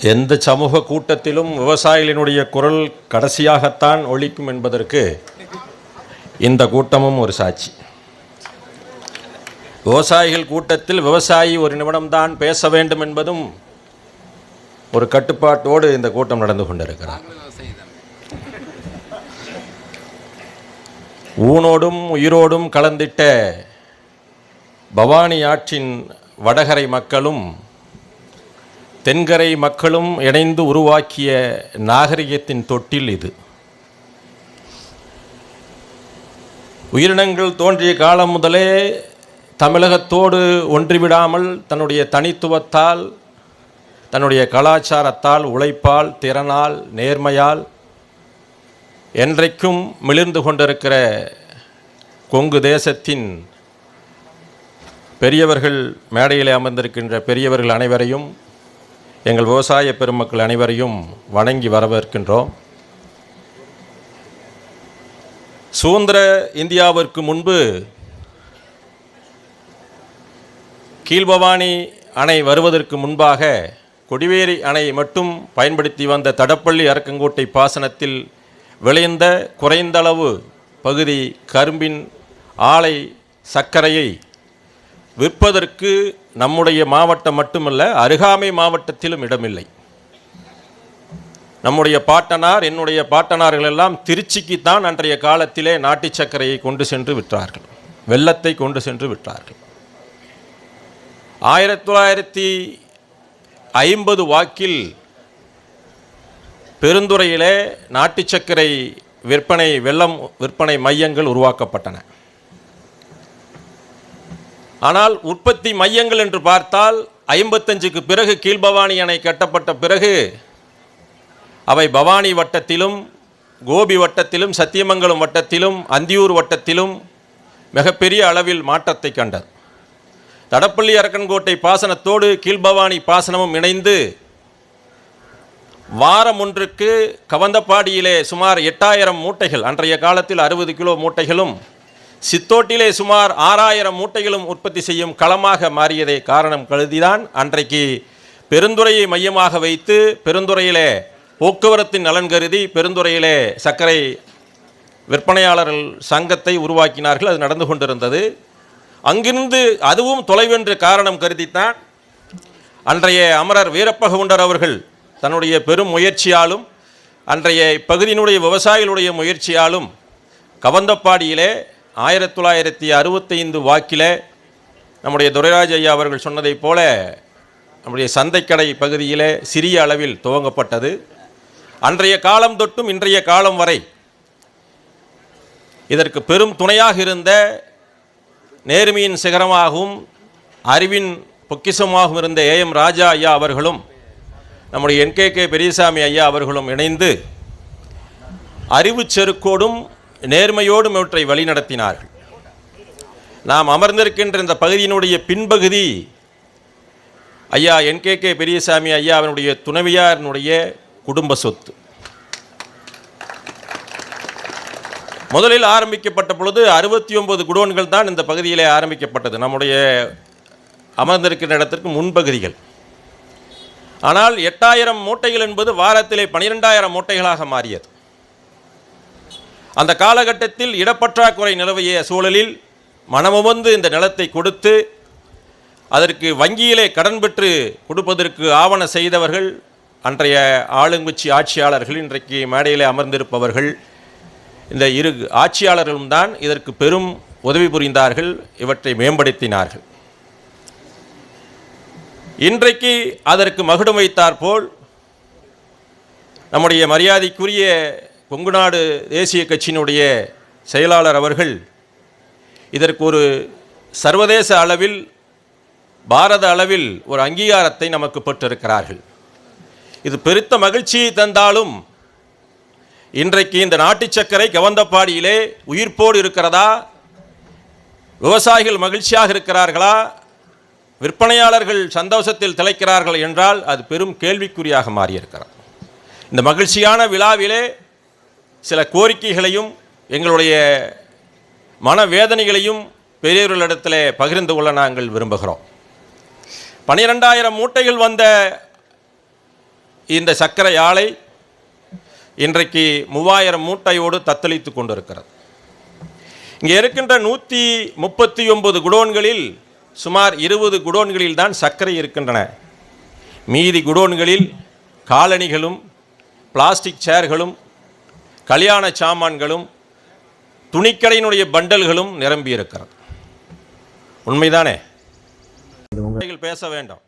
எந்த சமூக கூட்டத்திலும் விவசாயிகளினுடைய குரல் கடைசியாகத்தான் ஒழிக்கும் என்பதற்கு இந்த கூட்டமும் ஒரு சாட்சி. விவசாயிகள் கூட்டத்தில் விவசாயி ஒரு நிமிடம்தான் பேச வேண்டும் என்பதும் ஒரு கட்டுப்பாட்டோடு இந்த கூட்டம் நடந்து கொண்டிருக்கிறார். ஊனோடும் உயிரோடும் கலந்திட்ட பவானி ஆற்றின் வடகரை மக்களும் தென்கரை மக்களும் இணைந்து உருவாக்கிய நாகரிகத்தின் தொட்டில் இது. உயிரினங்கள் தோன்றிய காலம் முதலே தமிழகத்தோடு ஒன்றிவிடாமல் தன்னுடைய தனித்துவத்தால் தன்னுடைய கலாச்சாரத்தால் உழைப்பால் திறனால் நேர்மையால் என்றைக்கும் மிளிர்ந்து கொண்டிருக்கிற கொங்கு தேசத்தின் பெரியவர்கள் மேடையில் அமர்ந்திருக்கின்ற பெரியவர்கள் அனைவரையும் எங்கள் விவசாய பெருமக்கள் அனைவரையும் வணங்கி வரவேற்கின்றோம். சுதந்திர இந்தியாவிற்கு முன்பு கீழ்பவானி அணை வருவதற்கு முன்பாக கொடிவேரி அணை மட்டும் பயன்படுத்தி வந்த தடப்பள்ளி அரக்கங்கோட்டை பாசனத்தில் விளைந்த குறைந்தளவு பகுதி கரும்பின் ஆலை சர்க்கரையை விற்பதற்கு நம்முடைய மாவட்டம் மட்டுமல்ல அருகாமை மாவட்டத்திலும் இடமில்லை. நம்முடைய பாட்டனார் என்னுடைய பாட்டனார்கள் எல்லாம் திருச்சிக்குத்தான் அன்றைய காலத்திலே நாட்டு சர்க்கரையை கொண்டு சென்று விட்டார்கள் வெள்ளத்தை கொண்டு சென்று விற்றார்கள். ஆயிரத்தி தொள்ளாயிரத்தி ஐம்பது வாக்கில் பெருந்துறையிலே நாட்டு சர்க்கரை விற்பனை வெள்ளம் விற்பனை மையங்கள் உருவாக்கப்பட்டன. ஆனால் உற்பத்தி மையங்கள் என்று பார்த்தால் ஐம்பத்தஞ்சுக்கு பிறகு கீழ்பவானி அணை கட்டப்பட்ட பிறகு அவை பவானி வட்டத்திலும் கோபி வட்டத்திலும் சத்தியமங்கலம் வட்டத்திலும் அந்தியூர் வட்டத்திலும் மிகப்பெரிய அளவில் மாற்றத்தை கண்டது. தடப்பள்ளி அரக்கன்கோட்டை பாசனத்தோடு கீழ்பவானி பாசனமும் இணைந்து வாரம் ஒன்றுக்கு கவந்தப்பாடியிலே சுமார் எட்டாயிரம் மூட்டைகள் அன்றைய காலத்தில் அறுபது கிலோ மூட்டைகளும் சித்தோட்டிலே சுமார் ஆறாயிரம் மூட்டைகளும் உற்பத்தி செய்யும் களமாக மாறியதை காரணம் கருதிதான் அன்றைக்கு பெருந்துறையை மையமாக வைத்து பெருந்துறையிலே போக்குவரத்தின் நலன் கருதி பெருந்துறையிலே சர்க்கரை விற்பனையாளர்கள் சங்கத்தை உருவாக்கினார்கள். அது நடந்து கொண்டிருந்தது. அங்கிருந்து அதுவும் தொலைவென்று காரணம் கருதித்தான். அன்றைய அமரர் வீரப்பகவுண்டர் அவர்கள் தன்னுடைய பெரும் முயற்சியாலும் அன்றைய இப்பகுதியினுடைய விவசாயிகளுடைய முயற்சியாலும் கவந்தப்பாடியிலே ஆயிரத்தி தொள்ளாயிரத்தி அறுபத்தைந்து வாக்கிலே நம்முடைய துரைராஜ் ஐயா அவர்கள் சொன்னதைப் போல நம்முடைய சந்தைக்கடை பகுதியிலே சிறிய அளவில் துவங்கப்பட்டது. அன்றைய காலம் தொட்டும் இன்றைய காலம் வரை இதற்கு பெரும் துணையாக இருந்த நேர்மையின் சிகரமாகவும் அறிவின் பொக்கிசமாகவும் இருந்த ஏஎம் ராஜா ஐயா அவர்களும் நம்முடைய என்கேகே பெரியசாமி ஐயா அவர்களும் இணைந்து அறிவுச் செருக்கோடும் நேர்மையோடும் இவற்றை வழிநடத்தினார்கள். நாம் அமர்ந்திருக்கின்ற இந்த பகுதியினுடைய பின்பகுதி ஐயா என் கே கே பெரியசாமி ஐயா அவனுடைய துணைவியாரனுடைய குடும்ப சொத்து. முதலில் ஆரம்பிக்கப்பட்ட பொழுது அறுபத்தி ஒன்பது குடோன்கள் தான் இந்த பகுதியிலே ஆரம்பிக்கப்பட்டது. நம்முடைய அமர்ந்திருக்கின்ற இடத்திற்கு முன்பகுதிகள். ஆனால் எட்டாயிரம் மூட்டைகள் என்பது வாரத்திலே பனிரெண்டாயிரம் மூட்டைகளாக மாறியது. அந்த காலகட்டத்தில் இடப்பற்றாக்குறை நிலவிய சூழலில் மனமுவந்து இந்த நிலத்தை கொடுத்து அதற்கு வங்கியிலே கடன் பெற்று கொடுப்பதற்கு ஆவண செய்தவர்கள் அன்றைய ஆளுங்குச்சி ஆட்சியாளர்கள் இன்றைக்கு மேடையிலே அமர்ந்திருப்பவர்கள் இந்த இரு ஆட்சியாளர்களும் தான் இதற்கு பெரும் உதவி புரிந்தார்கள் இவற்றை மேம்படுத்தினார்கள். இன்றைக்கு அதற்கு மகுடம் வைத்தார் போல் நம்முடைய மரியாதைக்குரிய கொங்குநாடு தேசிய கட்சியினுடைய செயலாளர் அவர்கள் இதற்கு ஒரு சர்வதேச அளவில் பாரத அளவில் ஒரு அங்கீகாரத்தை நமக்கு பெற்றிருக்கிறார்கள். இது பெருத்த மகிழ்ச்சியை தந்தாலும் இன்றைக்கு இந்த நாட்டு சர்க்கரை கவந்தப்பாடியிலே உயிர்ப்போடு இருக்கிறதா? விவசாயிகள் மகிழ்ச்சியாக இருக்கிறார்களா? விற்பனையாளர்கள் சந்தோஷத்தில் திளைக்கிறார்கள் என்றால் அது பெரும் கேள்விக்குறியாக மாறியிருக்கிறது. இந்த மகிழ்ச்சியான விழாவிலே சில கோரிக்கைகளையும் எங்களுடைய மனவேதனைகளையும் பெரியவர்களிடத்தில் பகிர்ந்து கொள்ள நாங்கள் விரும்புகிறோம். பனிரெண்டாயிரம் மூட்டைகள் வந்த இந்த சர்க்கரை ஆலை இன்றைக்கு மூவாயிரம் மூட்டையோடு தத்தளித்து கொண்டிருக்கிறது. இங்கே இருக்கின்ற நூற்றி முப்பத்தி ஒன்பது குடோன்களில் சுமார் இருபது குடோன்களில் தான் சர்க்கரை இருக்கின்றன. மீதி குடோன்களில் காலணிகளும் பிளாஸ்டிக் சேர்களும் கல்யாண சாமான்களும் துணிக்கடையினுடைய பண்டல்களும் நிரம்பி இருக்கிறது உண்மைதானே பேச வேண்டும்.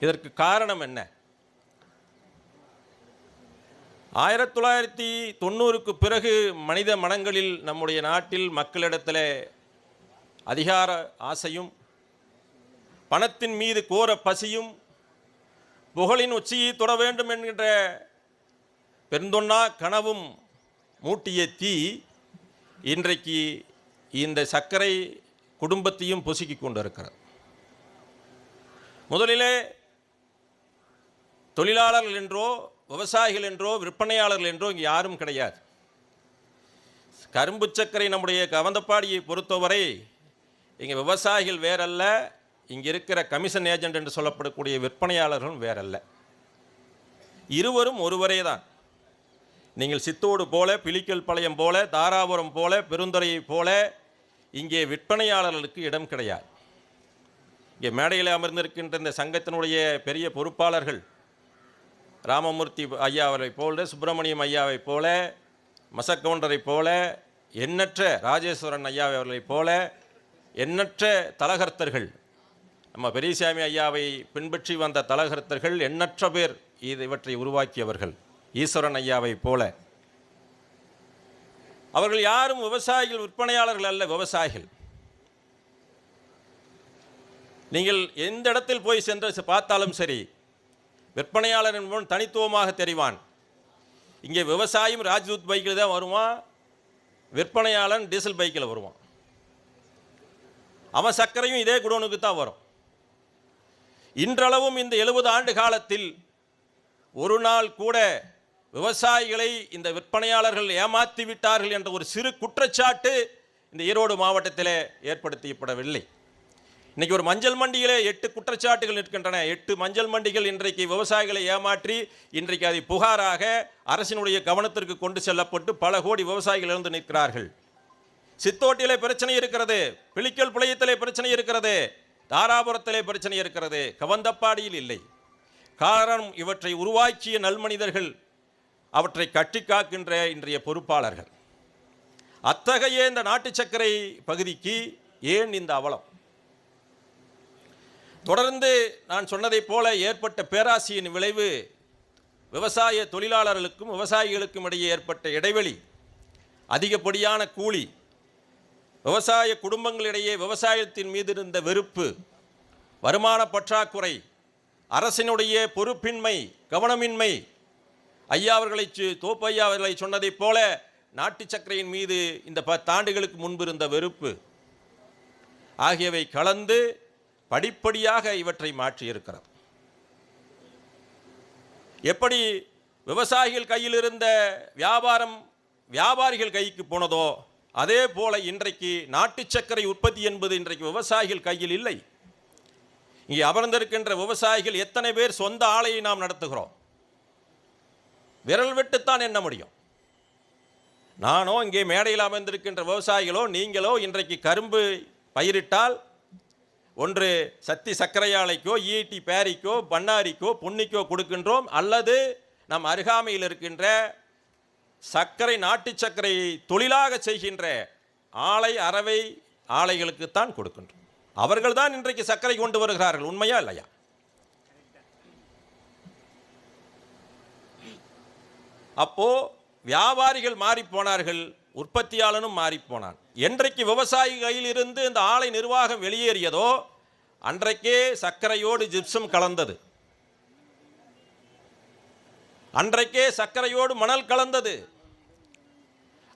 இதற்கு காரணம் என்ன? ஆயிரத்தி தொள்ளாயிரத்தி தொண்ணூறுக்கு பிறகு மனித மனங்களில் நம்முடைய நாட்டில் மக்களிடத்தில் அதிகார ஆசையும் பணத்தின் மீது கோர பசியும் புகழின் உச்சியை தொட வேண்டும் என்கின்ற பெருந்தொன்னா கனவும் மூட்டிய தீ இன்றைக்கு இந்த சர்க்கரை குடும்பத்தையும் பொசுக்கி கொண்டிருக்கிறது. முதலிலே தொழிலாளர்கள் என்றோ விவசாயிகள் என்றோ விற்பனையாளர்கள் என்றோ இங்கே யாரும் கிடையாது. கரும்பு சர்க்கரை நம்முடைய கவந்தப்பாடியை பொறுத்தவரை இங்கே விவசாயிகள் வேறல்ல இங்கே இருக்கிற கமிஷன் ஏஜென்ட் என்று சொல்லப்படக்கூடிய விற்பனையாளர்களும் வேறல்ல. இருவரும் ஒருவரே தான். நீங்கள் சித்தோடு போல பிலிக்கல் பாளையம் போல தாராபுரம் போல பெருந்துறையைப் போல இங்கே விற்பனையாளர்களுக்கு இடம் கிடையாது. இங்கே மேடையில் அமர்ந்திருக்கின்ற இந்த சங்கத்தினுடைய பெரிய பொறுப்பாளர்கள் ராமமூர்த்தி ஐயா அவரைப் போல சுப்பிரமணியம் ஐயாவைப் போல மசக்கவுண்டரைப் போல எண்ணற்ற ராஜேஸ்வரன் ஐயா அவர்களைப் போல எண்ணற்ற தலகர்த்தர்கள் நம்ம பெரியசாமி ஐயாவை பின்பற்றி வந்த தலகர்த்தர்கள் எண்ணற்ற பேர் இது இவற்றை உருவாக்கியவர்கள். ஈஸ்வரன் ஐயாவைப் போல. அவர்கள் யாரும் விவசாயிகள் விற்பனையாளர்கள் அல்ல விவசாயிகள். நீங்கள் எந்த இடத்தில் போய் சென்று பார்த்தாலும் சரி விற்பனையாளர் என்பவன் தனித்துவமாக தெரிவான். இங்கே விவசாயம் ராஜ்தூத் பைக்கில் தான் வருவான் விற்பனையாளன் டீசல் பைக்கில் வருவான். அவன் சர்க்கரையும் இதே குடோனுக்கு தான் வரும். இன்றளவும் இந்த எழுபது ஆண்டு காலத்தில் ஒரு நாள் கூட விவசாயிகளை இந்த விற்பனையாளர்கள் ஏமாற்றி விட்டார்கள் என்ற ஒரு சிறு குற்றச்சாட்டு இந்த ஈரோடு மாவட்டத்தில் ஏற்படுத்தப்படவில்லை இன்றைக்கி ஒரு மஞ்சள் மண்டியிலே எட்டு குற்றச்சாட்டுகள் நிற்கின்றன. எட்டு மஞ்சள் மண்டிகள் இன்றைக்கு விவசாயிகளை ஏமாற்றி இன்றைக்கு அதை புகாராக அரசினுடைய கவனத்திற்கு கொண்டு செல்லப்பட்டு பல கோடி விவசாயிகள் இழந்து நிற்கிறார்கள். சித்தோட்டிலே பிரச்சனை இருக்கிறது பிளிக்கல் புளையத்திலே பிரச்சனை இருக்கிறது தாராபுரத்திலே பிரச்சனை இருக்கிறது கவந்தப்பாடியில் இல்லை. காரணம் இவற்றை உருவாக்கிய நல்மனிதர்கள் அவற்றை கட்டி காக்கின்ற இன்றைய பொறுப்பாளர்கள். அத்தகைய இந்த நாட்டு சர்க்கரை பகுதிக்கு ஏன் இந்த அவலம்? தொடர்ந்து நான் சொன்னதைப் போல ஏற்பட்ட பேராசியின் விளைவு விவசாய தொழிலாளர்களுக்கும் விவசாயிகளுக்கும் இடையே ஏற்பட்ட இடைவெளி அதிகப்படியான கூலி விவசாய குடும்பங்களிடையே விவசாயத்தின் மீது இருந்த வெறுப்பு வருமான பற்றாக்குறை அரசினுடைய பொறுப்பின்மை கவனமின்மை ஐயா அவர்களை சு- தோப்பு ஐயா அவர்களை சொன்னதைப் போல நாட்டு சர்க்கரையின் மீது இந்த பத்தாண்டுகளுக்கு முன்பு இருந்த வெறுப்பு ஆகியவை கலந்து படிப்படியாக இவற்றை மாற்றியிருக்கிறது. எப்படி விவசாயிகள் கையில் இருந்த வியாபாரம் வியாபாரிகள் கைக்கு போனதோ அதே போல இன்றைக்கு நாட்டு சர்க்கரை உற்பத்தி என்பது இன்றைக்கு விவசாயிகள் கையில் இல்லை. இங்கே அமர்ந்திருக்கின்ற விவசாயிகள் எத்தனை பேர் சொந்த ஆலையை நாம் நடத்துகிறோம்? விரல் விட்டுத்தான் எண்ண முடியும்? நானோ இங்கே மேடையில் அமர்ந்திருக்கின்ற விவசாயிகளோ நீங்களோ இன்றைக்கு கரும்பு பயிரிட்டால் ஒன்று சக்தி சர்க்கரை ஆலைக்கோ பேரிக்கோ பண்ணாரிக்கோ பொன்னிக்கோ கொடுக்கின்றோம் அல்லது நம் அருகாமையில் இருக்கின்ற சர்க்கரை நாட்டு சர்க்கரை தொழிலாக செய்கின்ற ஆலை அரவை ஆலைகளுக்குத்தான் கொடுக்கின்றோம். அவர்கள் தான் இன்றைக்கு சர்க்கரை கொண்டு வருகிறார்கள் உண்மையா இல்லையா? அப்போது வியாபாரிகள் மாறி போனார்கள் உற்பத்தியாளனும் மாறிப்போனான் என்றைக்கு விவசாயி கையிலிருந்து இந்த ஆலை நிர்வாகம் வெளியேறியதோ அன்றைக்கே சர்க்கரையோடு ஜிப்சம் கலந்தது. அன்றைக்கே சர்க்கரையோடு மணல் கலந்தது.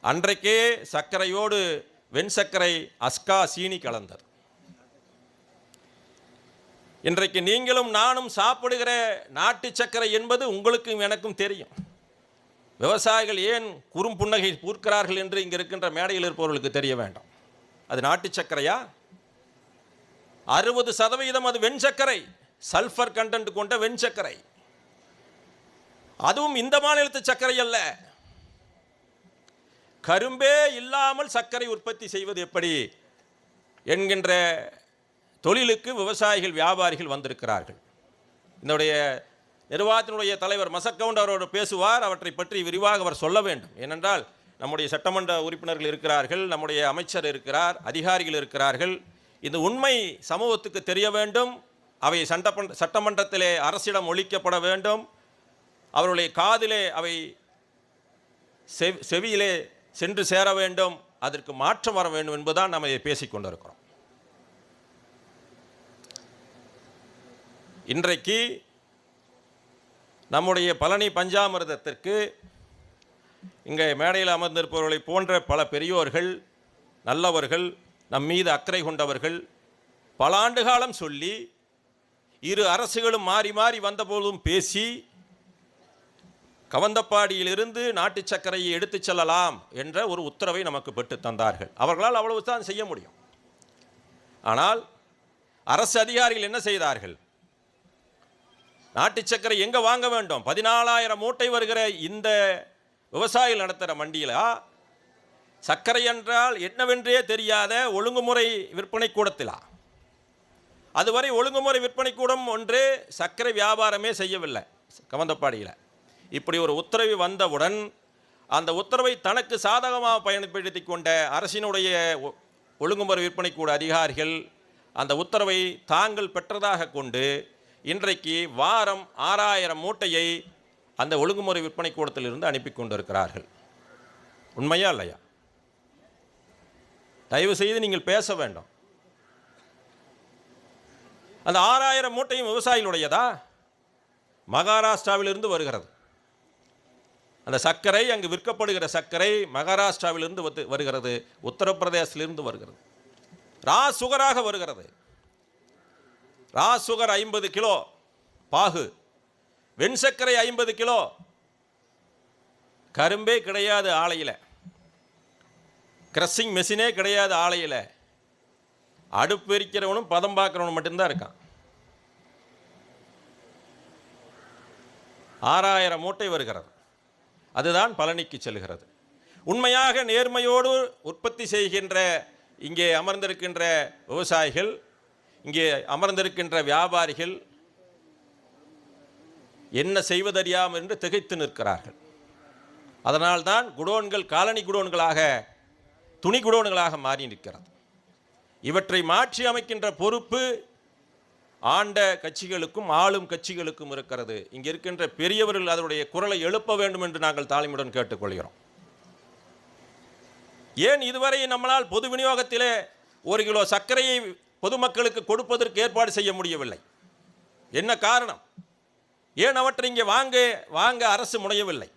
அன்றைக்கே சர்க்கரையோடு வெண் சர்க்கரை அஸ்கா சீனி கலந்தது. இன்றைக்கு நீங்களும் நானும் சாப்பிடுகிற நாட்டு சர்க்கரை என்பது உங்களுக்கும் எனக்கும் தெரியும். விவசாயிகள் ஏன் குறும்புன்னகை பூர்க்கிறார்கள் என்று இங்கே இருக்கின்ற மேடையில் இருப்பவர்களுக்கு தெரிய வேண்டாம். அது நாட்டு சர்க்கரையா? அறுபது சதவீதம் அது வெண் சர்க்கரை சல்ஃபர் கண்டென்ட் கொண்ட வெண்சர்க்கரை அதுவும் இந்த மாநிலத்து சர்க்கரை அல்ல. கரும்பே இல்லாமல் சர்க்கரை உற்பத்தி செய்வது எப்படி என்கின்ற தொழிலுக்கு விவசாயிகள் வியாபாரிகள் வந்திருக்கிறார்கள். இதனுடைய நிர்வாகத்தினுடைய தலைவர் மசக்கவுண்ட் அவரோடு பேசுவார். அவற்றை பற்றி விரிவாக அவர் சொல்ல வேண்டும். ஏனென்றால் நம்முடைய சட்டமன்ற உறுப்பினர்கள் இருக்கிறார்கள் நம்முடைய அமைச்சர் இருக்கிறார் அதிகாரிகள் இருக்கிறார்கள். இந்த உண்மை சமூகத்துக்கு தெரிய வேண்டும். அவை சட்டமன்ற சட்டமன்றத்திலே அரசிடம் ஒழிக்கப்பட வேண்டும். அவருடைய காதிலே அவை செவியிலே சென்று சேர வேண்டும். அதற்கு மாற்றம் வர வேண்டும் என்பதுதான் நம்ம இதை பேசிக் கொண்டிருக்கிறோம். இன்றைக்கு நம்முடைய பழனி பஞ்சாமிர்தத்திற்கு இங்கே மேடையில் அமர்ந்திருப்பவர்களை போன்ற பல பெரியோர்கள் நல்லவர்கள் நம் மீது அக்கறை கொண்டவர்கள் பல ஆண்டு காலம் சொல்லி இரு அரசுகளும் மாறி மாறி வந்தபோதும் பேசி கவந்தப்பாடியிலிருந்து நாட்டு சர்க்கரையை எடுத்துச் செல்லலாம் என்ற ஒரு உத்தரவை நமக்கு பெற்று தந்தார்கள். அவர்களால் அவ்வளவு தான் செய்ய முடியும். ஆனால் அரசு அதிகாரிகள் என்ன செய்தார்கள்? நாட்டு சர்க்கரை எங்கே வாங்க வேண்டும்? பதினாலாயிரம் மூட்டை வருகிற இந்த விவசாயிகள் நடத்துகிற மண்டியில் சர்க்கரை என்றால் என்னவென்றே தெரியாத ஒழுங்குமுறை விற்பனை கூடத்திலா? அதுவரை ஒழுங்குமுறை விற்பனை கூடம் ஒன்று சர்க்கரை வியாபாரமே செய்யவில்லை கவந்தப்பாடியில். இப்படி ஒரு உத்தரவு வந்தவுடன் அந்த உத்தரவை தனக்கு சாதகமாக பயன்படுத்தி கொண்ட அரசினுடைய ஒ- ஒழுங்குமுறை விற்பனை கூட அதிகாரிகள் அந்த உத்தரவை தாங்கள் பெற்றதாக கொண்டு இன்றைக்கு வாரம் ஆறாயிரம் மூட்டையை அந்த ஒழுங்குமுறை விற்பனை கூடத்திலிருந்து அனுப்பி கொண்டிருக்கிறார்கள். உண்மையா இல்லையா? தயவு செய்து நீங்கள் பேச வேண்டும். அந்த ஆறாயிரம் மூட்டையும் விவசாயிகளுடையதா? மகாராஷ்டிராவிலிருந்து வருகிறது. அந்த சர்க்கரை அங்கு விற்கப்படுகிற சர்க்கரை மகாராஷ்டிராவிலிருந்து வருகிறது. உத்தரப்பிரதேசிலிருந்து வருகிறது. ரா சுகராக வருகிறது. ரா சுகர் ஐம்பது கிலோ பாகு. வெண்சர்க்கரை ஐம்பது கிலோ கரும்பே கிடையாது ஆலையில். கிரஷிங் மெஷினே கிடையாது ஆலையில். அடுப்பு எரிக்கிறவனும் பதம் பார்க்குறவனும் மட்டும்தான் இருக்கான். ஆறாயிரம் மூட்டை வருகிறது. அதுதான் பழனிக்கு செல்கிறது. உண்மையாக நேர்மையோடு உற்பத்தி செய்கின்ற இங்கே அமர்ந்திருக்கின்ற விவசாயிகள் இங்கே அமர்ந்திருக்கின்ற வியாபாரிகள் என்ன செய்வதறியாமல் என்று திகைத்து நிற்கிறார்கள். அதனால்தான் குடோன்கள் காலனி குடோன்களாக துணி குடோன்களாக மாறி நிற்கிறது. இவற்றை மாற்றி அமைக்கின்ற பொறுப்பு ஆண்ட கட்சிகளுக்கும் ஆளும் கட்சிகளுக்கும் இருக்கிறது. இங்கே இருக்கின்ற பெரியவர்கள் அதனுடைய குரலை எழுப்ப வேண்டும் என்று நாங்கள் தாழ்மையுடன் கேட்டுக்கொள்கிறோம். ஏன் இதுவரை நம்மளால் பொது விநியோகத்திலே ஒரு கிலோ சர்க்கரையை பொதுமக்களுக்கு கொடுப்பதற்கு ஏற்பாடு செய்ய முடியவில்லை. என்ன காரணம்? ஏன் அவற்றை இங்கே வாங்க வாங்க அரசு முனையவில்லை?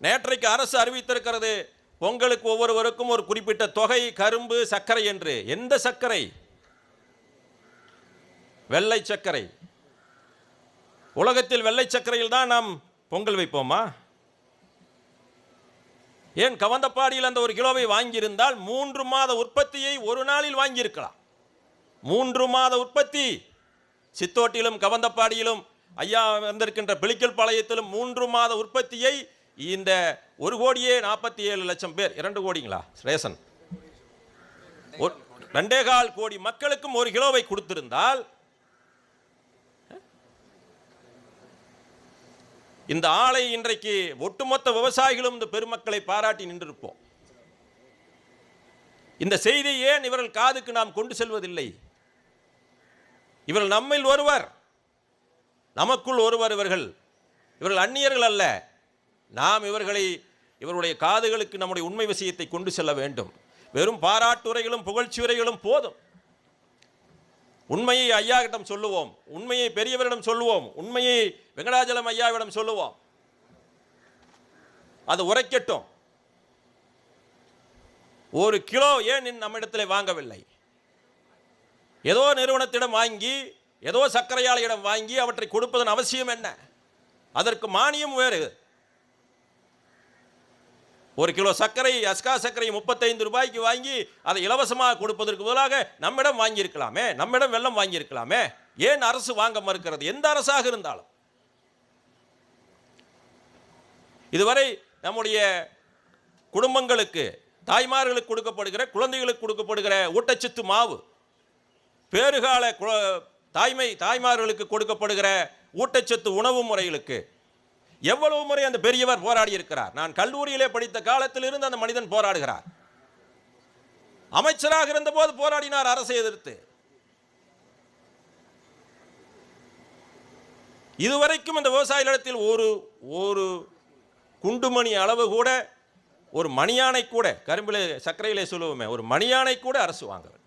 நேற்றைக்கு அரசு அறிவித்திருக்கிறது பொங்கலுக்கு ஒவ்வொருவருக்கும் ஒரு குறிப்பிட்ட தொகை கரும்பு சர்க்கரை என்று. எந்த சர்க்கரை? வெள்ளை சர்க்கரை. உலகத்தில் வெள்ளை சர்க்கரையில் தான் நாம் பொங்கல் வைப்போமா? ஏன் கவந்தப்பாடியில் அந்த ஒரு கிலோவை வாங்கியிருந்தால் மூன்று மாத உற்பத்தியை ஒரு நாளில் வாங்கியிருக்கலாம்? மூன்று மாத உற்பத்தி. சித்தோட்டிலும் கவந்தப்பாடியிலும் ஐயா வந்திருக்கின்ற பிளிக்கல் பாளையத்திலும் மூன்று மாத உற்பத்தியை இந்த ஒரு கோடியே நாற்பத்தி ஏழு லட்சம் பேர் இரண்டு கோடிங்களா? ரேசன் ஒரு- ரெண்டே கால் கோடி மக்களுக்கும் ஒரு கிலோவை கொடுத்திருந்தால் இந்த ஆலை இன்றைக்கு ஒட்டுமொத்த விவசாயிகளும் இந்த பெருமக்களை பாராட்டி நின்றிருப்போம். இந்த செய்தியை ஏன் இவர்கள் காதுக்கு நாம் கொண்டு செல்வதில்லை? இவர்கள் நம்மில் ஒருவர். நமக்குள் ஒருவர் இவர்கள். இவர்கள் அந்நியர்கள் அல்ல. நாம் இவர்களை இவருடைய காதுகளுக்கு நம்முடைய உண்மை விஷயத்தை கொண்டு செல்ல வேண்டும். வெறும் பாராட்டுரைகளும் புகழ்ச்சியுரைகளும் போதும். உண்மையை ஐயாவிடம் சொல்லுவோம். உண்மையை பெரியவரிடம் சொல்லுவோம். உண்மையை வெங்கடாஜலம் ஐயாவிடம் சொல்லுவோம். அது உரைக்கட்டும். ஒரு கிலோ ஏன் நம்மிடத்தில் வாங்கவில்லை? ஏதோ நிறுவனத்திடம் வாங்கி ஏதோ சர்க்கரையாளையிடம் வாங்கி அவற்றை கொடுப்பதன் அவசியம் என்ன? அதற்கு மானியம் வேறு. ஒரு கிலோ சர்க்கரை அஸ்கா சர்க்கரை முப்பத்தைந்து ரூபாய்க்கு வாங்கி அதை இலவசமாக கொடுப்பதற்கு பதிலாக நம்மிடம் வாங்கியிருக்கலாமே நம்மிடம் வெள்ளம் வாங்கியிருக்கலாமே. ஏன் அரசு வாங்க மறுக்கிறது? எந்த அரசாக இருந்தாலும். இதுவரை நம்முடைய குடும்பங்களுக்கு தாய்மார்களுக்கு கொடுக்கப்படுகிற குழந்தைகளுக்கு கொடுக்கப்படுகிற ஊட்டச்சத்து மாவு பேறுகால கு- தாய்மை தாய்மார்களுக்கு கொடுக்கப்படுகிற ஊட்டச்சத்து உணவு முறைகளுக்கு எவ்வளவு முறை அந்த பெரியவர் போராடி இருக்கிறார் நான் கல்லூரியிலே படித்த காலத்திலிருந்து அந்த மனிதன் போராடுகிறார். அமைச்சராக இருந்தபோது போராடினார் அரசை எதிர்த்து. இதுவரைக்கும் இந்த விவசாயிகளிடத்தில் ஒரு ஒரு குண்டுமணி அளவு கூட ஒரு மணியானை கூட கரும்பிலே சர்க்கரையிலே சொல்லுவோமே ஒரு மணியானை கூட அரசு வாங்கவில்லை.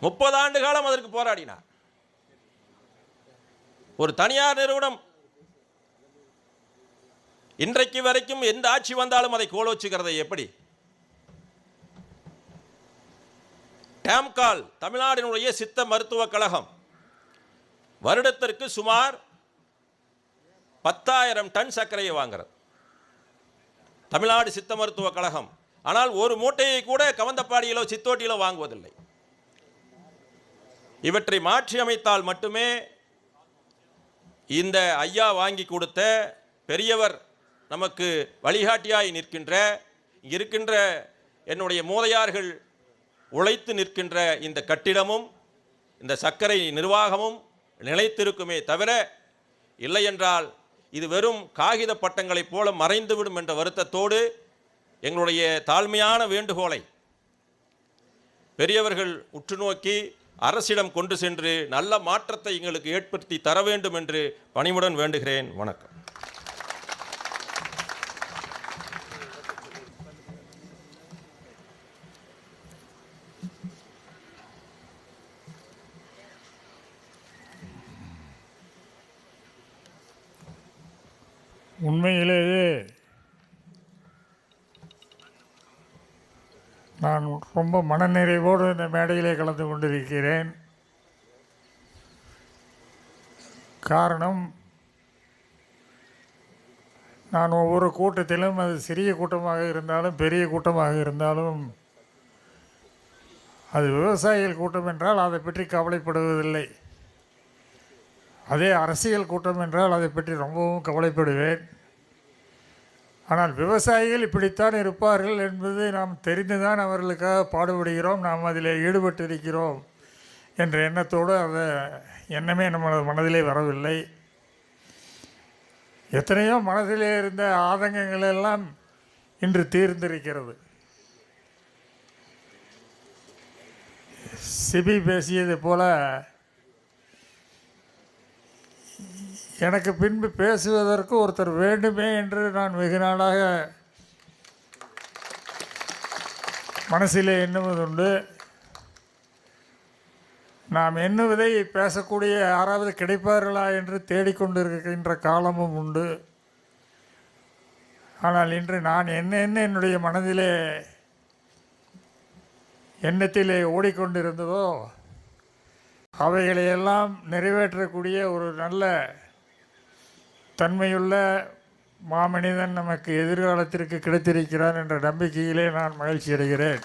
முப்பது ஆண்டு காலம் அதற்கு போராடினார். ஒரு தனியார் நிறுவனம். இன்றைக்கு வரைக்கும் எந்த ஆட்சி வந்தாலும் அதை கோல வச்சுக்கிறது எப்படி? டேம்கால் தமிழ்நாடினுடைய சித்த மருத்துவக் கழகம். வருடத்திற்கு சுமார் பத்தாயிரம் டன் சர்க்கரையை வாங்குறது. தமிழ்நாடு சித்த மருத்துவக் கழகம். ஆனால் ஒரு மூட்டையை கூட கவந்தப்பாடியிலோ சித்தோட்டியிலோ வாங்குவதில்லை. இவற்றை மாற்றி அமைத்தால் மட்டுமே இந்த ஐயா வாங்கி கொடுத்த பெரியவர் நமக்கு வழிகாட்டியாய் நிற்கின்ற இருக்கின்ற என்னுடைய மூதையார்கள் உழைத்து நிற்கின்ற இந்த கட்டிடமும் இந்த சர்க்கரை நிர்வாகமும் நிலைத்திருக்குமே தவிர இல்லையென்றால் இது வெறும் காகித பட்டங்களைப் போல மறைந்துவிடும் என்ற வருத்தத்தோடு எங்களுடைய தாழ்மையான வேண்டுகோளை பெரியவர்கள் உற்று நோக்கி அரசிடம் கொண்டு சென்று நல்ல மாற்றத்தை எங்களுக்கு ஏற்படுத்தி தர வேண்டும் என்று பணிவுடன் வேண்டுகிறேன். வணக்கம். உண்மையிலேயே நான் ரொம்ப மனநிறைவோடு இந்த மேடையிலே கலந்து கொண்டிருக்கிறேன். காரணம் நான் ஒவ்வொரு கூட்டத்திலும் அது சிறிய கூட்டமாக இருந்தாலும் பெரிய கூட்டமாக இருந்தாலும் அது விவசாயிகள் கூட்டம் என்றால் அதை பற்றி கவலைப்படுவதில்லை. அதே அரசியல் கூட்டம் என்றால் அதை பற்றி ரொம்பவும் கவலைப்படுவேன். ஆனால் விவசாயிகள் இப்படித்தான் இருப்பார்கள் என்பது நாம் தெரிந்துதான் அவர்களுக்காக பாடுபடுகிறோம். நாம் அதில் ஈடுபட்டிருக்கிறோம் என்ற எண்ணத்தோடு அந்த எண்ணமே நம்மளது மனதிலே வரவில்லை. எத்தனையோ மனதிலே இருந்த ஆதங்கங்கள் எல்லாம் இன்று தீர்ந்திருக்கிறது. சிபி பேசியது போல எனக்கு பின்பு பேசுவதற்கு ஒருத்தர் வேண்டுமே என்று நான் வெகு நாளாக மனசிலே எண்ணுவதுண்டு. நாம் எண்ணுவதை பேசக்கூடிய யாராவது கிடைப்பார்களா என்று தேடிக்கொண்டிருக்கின்ற காலமும் உண்டு. ஆனால் இன்று நான் என்ன என்ன என்னுடைய மனதிலே எண்ணத்திலே ஓடிக்கொண்டிருந்ததோ அவைகளையெல்லாம் நிறைவேற்றக்கூடிய ஒரு நல்ல தன்மையுள்ள மாமனிதன் நமக்கு எதிர்காலத்திற்கு கிடைத்திருக்கிறான் என்ற நம்பிக்கையிலே நான் மகிழ்ச்சி அடைகிறேன்